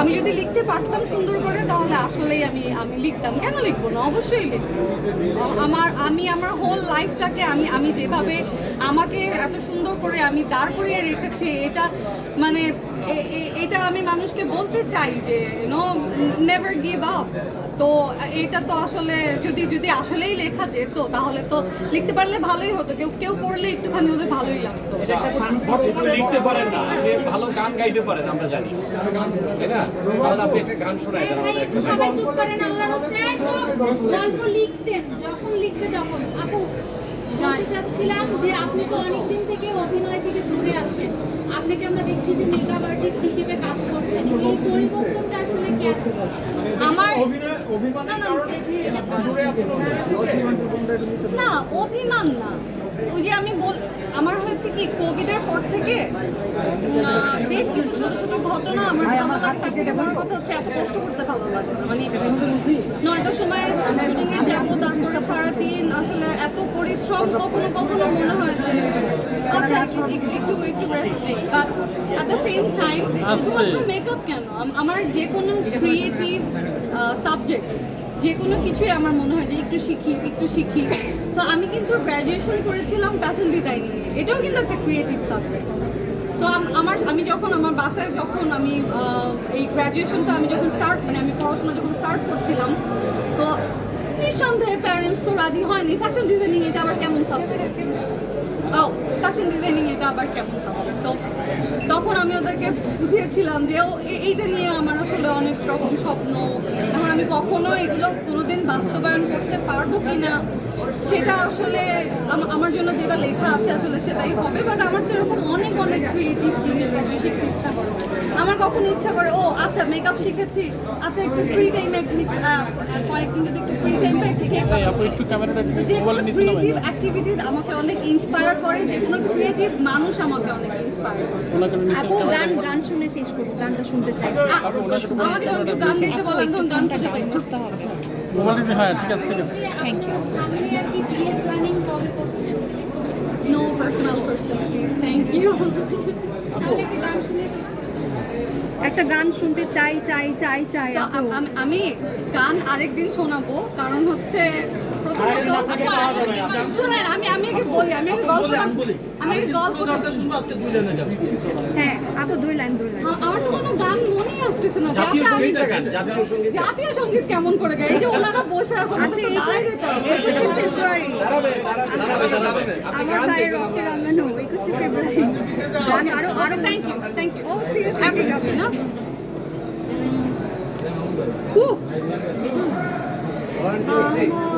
আমি যদি লিখতে পারতাম সুন্দর করে তাহলে আসলেই আমি আমি লিখতাম। কেন লিখব না? অবশ্যই লিখব। আমার আমি আমার হোল লাইফটাকে আমি আমি যেভাবে আমাকে এত সুন্দর করে আমি দাঁড় করিয়ে রেখেছি এটা মানে এটা আমি মানুষকে বলতে চাই যে নো নেভার গিভ আপ তো এটা তো আসলে যদি যদি আসলেই লেখা যেত তাহলে তো লিখতে পারলে ভালোই হতো। কেউ কেউ পড়লে একটুখানি ওদের ভালোই লাগতো। লিখতে পারেন না ভালো গান গাইতে পারেন আমরা জানি। তাই না? তাহলে আপনি একটা গান শোনাই দেন আমাদের একটা সবাই চুপ করেন আল্লাহর রাস্তে গল্প লিখতেন যখন লিখতে তখন আপু জানতে চাচ্ছিলাম যে আপনি তো অনেকদিন থেকে অভিনয় থেকে দূরে আছেন। আপনাকে আমরা দেখছি যে মেকআপ আর্টিস্ট হিসেবে কাজ করছেন। এই পরিবর্তনটা আসলে কি আমার অভিনয় অভিমানের না, না। কারণে কি আপনি দূরে আছেন অভিনয় থেকে না অভিমান না ওই যে আমি বল আমার হয়েছে কি কোভিডের পর থেকে বেশ কিছু ছোট ছোট ঘটনা আমার বড় কথা হচ্ছে এত কষ্ট করতে ভালো লাগে মানে নয়টার সময় শুটিংয়ে যাব তারপরে সারাদিন আসলে এত পরিশ্রম কখনো কখনো মনে হয় যে আচ্ছা একটু একটু একটু রেস্ট নেই। But at the same time শুধুমাত্র মেকআপ কেন? আমার যে কোনো ক্রিয়েটিভ সাবজেক্ট যে কোনো কিছুই আমার মনে হয় যে একটু শিখি একটু শিখি। তো আমি কিন্তু গ্র্যাজুয়েশন করেছিলাম ফ্যাশন ডিজাইনিং এটাও কিন্তু একটা ক্রিয়েটিভ সাবজেক্ট তো আমার, আমি যখন, আমার বাসায় যখন আমি এই গ্র্যাজুয়েশনটা আমি যখন স্টার্ট মানে আমি পড়াশোনা যখন স্টার্ট করছিলাম, তো নিঃসন্দেহে প্যারেন্টস তো রাজি হয়নি। ফ্যাশন ডিজাইনিং এটা আবার কেমন সাবজেক্ট ও ফ্যাশন ডিজাইনিং এটা আবার কেমন সাবজেক্ট তো তখন আমি ওদেরকে বুঝিয়েছিলাম যে ও এইটা নিয়ে আমার আসলে অনেক রকম স্বপ্ন। এখন আমি কখনো এগুলো কোনোদিন বাস্তবায়ন করতে পারব কি না সেটা আসলে আমার জন্য যেটা লেখা আছে আসলে সেটাই হবে বাট আমার তো এরকম অনেক অনেক ক্রিয়েটিভ জিনিস দেখে শিখতে ইচ্ছা করে। আমার কখনো ইচ্ছা করে ও আচ্ছা মেকআপ শিখেছি আচ্ছা একটু ফ্রি টাইমে একদিন কয়েকদিন যদি একটু ফ্রি টাইম পাই যে ক্রিয়েটিভ অ্যাক্টিভিটিস আমাকে অনেক ইন্সপায়ার করে যে কোনো ক্রিয়েটিভ মানুষ আমাকে অনেক ইন্সপায়ার আপু গান গান শুনে শেষ করব গানটা শুনতে চাই। আমাকে যখন গান গাইতে বলেন তখন গান খুঁজে পাই না মোবাইলটা হ্যাঁ ঠিক আছে ঠিক আছে। থ্যাংক ইউ সামনে আর কি বিয়ের প্ল্যানিং কবে করছেন no personal question please thank you তাহলে একটি গান শুনে শেষ একটা গান শুনতে চাই চাই চাই চাই আমি গান আরেকদিন শোনাবো কারণ হচ্ছে প্রথমত শুনেন আমি আমি আগে বলি আমি আগে গল্প আমি আগে গল্প হ্যাঁ আপু দুই লাইন দুই লাইন আমার তো কোনো গান মনেই আসতেছে না জাতীয় যাতে গান জাতীয় সংগীত জাতীয় সংগীত কেমন করে গাই এই যে ওনারা বসে আছে আচ্ছা ওনাদের দাঁড়ায় যেতে হবে। একুশে ফেব্রুয়ারি দাঁড়াবে দাঁড়াবে দাঁড়াবে আমার গায়ে রক্তে রাঙানো একুশে ফেব্রুয়ারি গান আরও আরও থ্যাংক ইউ থ্যাংক Oh. না One, two, three.